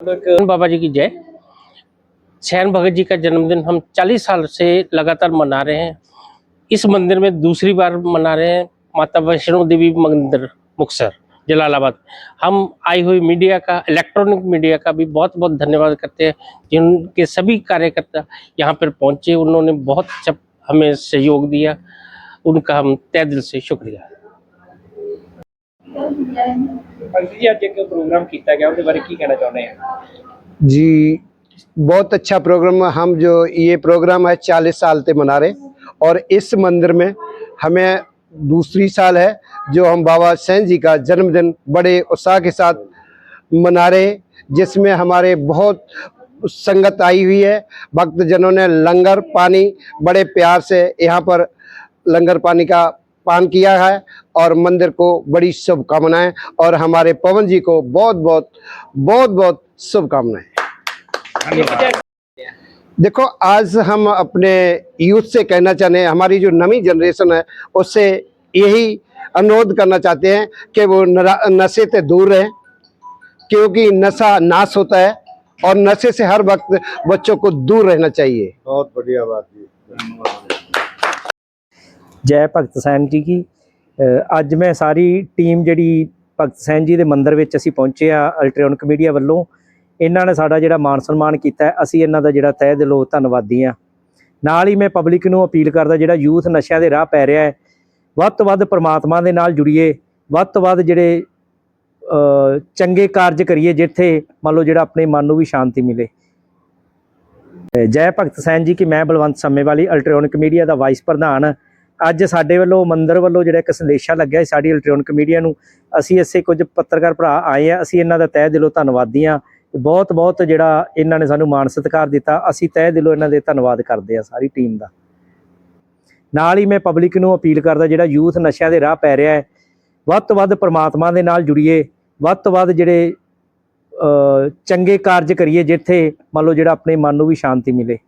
बाबा जी की जय। सैन भगत जी का जन्मदिन हम 40 साल से लगातार मना रहे हैं। इस मंदिर में दूसरी बार मना रहे हैं, माता वैष्णो देवी मंदिर, मुक्सर, जलालाबाद। हम आई हुई मीडिया का, इलेक्ट्रॉनिक मीडिया का भी बहुत बहुत धन्यवाद करते हैं, जिनके सभी कार्यकर्ता यहाँ पर पहुँचे। उन्होंने बहुत अच्छा हमें सहयोग दिया। उनका हम तय दिल से शुक्रिया। ਭਗਤ ਜੀ ਅੱਜ ਇੱਕ ਪ੍ਰੋਗਰਾਮ ਕੀਤਾ ਗਿਆ ਉਹਦੇ ਬਾਰੇ ਕੀ ਕਹਿਣਾ ਚਾਹੁੰਦੇ ਆ जी बहुत अच्छा प्रोग्राम हम जो ये प्रोग्राम है चालीस साल से मना रहे और इस मंदिर में हमें दूसरी साल है जो हम बाबा सैन जी का जन्मदिन बड़े उत्साह के साथ मना रहे जिसमें हमारे बहुत संगत आई हुई है भक्तजनों ने लंगर पानी बड़े प्यार से यहाँ पर लंगर पानी का पान किया है और मंदिर को बड़ी शुभकामनाएँ और हमारे पवन जी को बहुत बहुत बहुत बहुत शुभकामनाएँ। देखो, आज हम अपने यूथ से कहना चाहते हैं, हमारी जो नवी जनरेशन है, उससे यही अनुरोध करना चाहते हैं कि वो नशे से दूर रहें, क्योंकि नशा नाश होता है और नशे से हर वक्त बच्चों को दूर रहना चाहिए। बहुत बढ़िया बात धन्यवाद। ਜੈ ਭਗਤ ਸੈਨ ਜੀ ਕੀ। ਅੱਜ ਮੈਂ ਸਾਰੀ ਟੀਮ ਜਿਹੜੀ ਭਗਤ ਸੈਨ ਜੀ ਦੇ ਮੰਦਿਰ ਵਿੱਚ ਅਸੀਂ ਪਹੁੰਚੇ ਆ ਅਲਟ੍ਰਿਓਨਿਕ ਮੀਡੀਆ ਵੱਲੋਂ। ਇਹਨਾਂ ਨੇ ਸਾਡਾ ਜਿਹੜਾ ਮਾਨ ਸਨਮਾਨ ਕੀਤਾ ਅਸੀਂ ਇਹਨਾਂ ਦਾ ਜਿਹੜਾ ਤਹਿ ਦਿਲੋਂ ਧੰਨਵਾਦੀ ਆ ਨਾਲ ਹੀ ਮੈਂ ਪਬਲਿਕ ਨੂੰ ਅਪੀਲ ਕਰਦਾ, ਜਿਹੜਾ ਯੂਥ ਨਸ਼ਿਆਂ ਦੇ ਰਾਹ ਪੈ ਰਿਹਾ ਹੈ, ਵੱਧ ਤੋਂ ਵੱਧ ਪ੍ਰਮਾਤਮਾ ਦੇ ਨਾਲ ਜੁੜੀਏ, ਵੱਧ ਤੋਂ ਵੱਧ ਜਿਹੜੇ ਚੰਗੇ ਕਾਰਜ ਕਰੀਏ, ਜਿੱਥੇ ਮੰਨ ਲਓ ਜਿਹੜਾ ਆਪਣੇ ਮਨ ਨੂੰ ਵੀ ਸ਼ਾਂਤੀ ਮਿਲੇ। ਜੈ ਭਗਤ ਸੈਨ ਜੀ ਕਿ, ਮੈਂ ਬਲਵੰਤ ਸੰਮੇਵਾਲੀ, ਅਲਟ੍ਰਿਓਨਿਕ ਮੀਡੀਆ ਦਾ ਵਾਈਸ ਪ੍ਰਧਾਨ। ਅੱਜ ਸਾਡੇ ਵੱਲੋਂ, ਮੰਦਰ ਵੱਲੋਂ ਜਿਹੜਾ ਇੱਕ ਸੰਦੇਸ਼ਾ ਲੱਗਿਆ ਸਾਡੀ ਇਲੈਕਟ੍ਰੋਨਿਕ ਮੀਡੀਆ ਨੂੰ, ਅਸੀਂ ਇਸੇ ਕੁਝ ਪੱਤਰਕਾਰ ਭਰਾ ਆਏ ਆ, ਅਸੀਂ ਇਹਨਾਂ ਦਾ ਤਹਿ ਦਿਲੋਂ ਧੰਨਵਾਦੀ ਆ ਬਹੁਤ ਬਹੁਤ ਜਿਹੜਾ ਇਹਨਾਂ ਨੇ ਸਾਨੂੰ ਮਾਣ ਸਤਿਕਾਰ ਦਿੱਤਾ, ਅਸੀਂ ਤਹਿ ਦਿਲੋਂ ਇਹਨਾਂ ਦੇ ਧੰਨਵਾਦ ਕਰਦੇ ਆ ਸਾਰੀ ਟੀਮ ਦਾ। ਨਾਲ ਹੀ ਮੈਂ ਪਬਲਿਕ ਨੂੰ ਅਪੀਲ ਕਰਦਾ, ਜਿਹੜਾ ਯੂਥ ਨਸ਼ਿਆਂ ਦੇ ਰਾਹ ਪੈ ਰਿਹਾ ਹੈ, ਵੱਧ ਤੋਂ ਵੱਧ ਪ੍ਰਮਾਤਮਾ ਦੇ ਨਾਲ ਜੁੜੀਏ, ਵੱਧ ਤੋਂ ਵੱਧ ਜਿਹੜੇ ਚੰਗੇ ਕਾਰਜ ਕਰੀਏ, ਜਿੱਥੇ ਮੰਨ ਲਓ ਜਿਹੜਾ ਆਪਣੇ ਮਨ ਨੂੰ ਵੀ ਸ਼ਾਂਤੀ ਮਿਲੇ।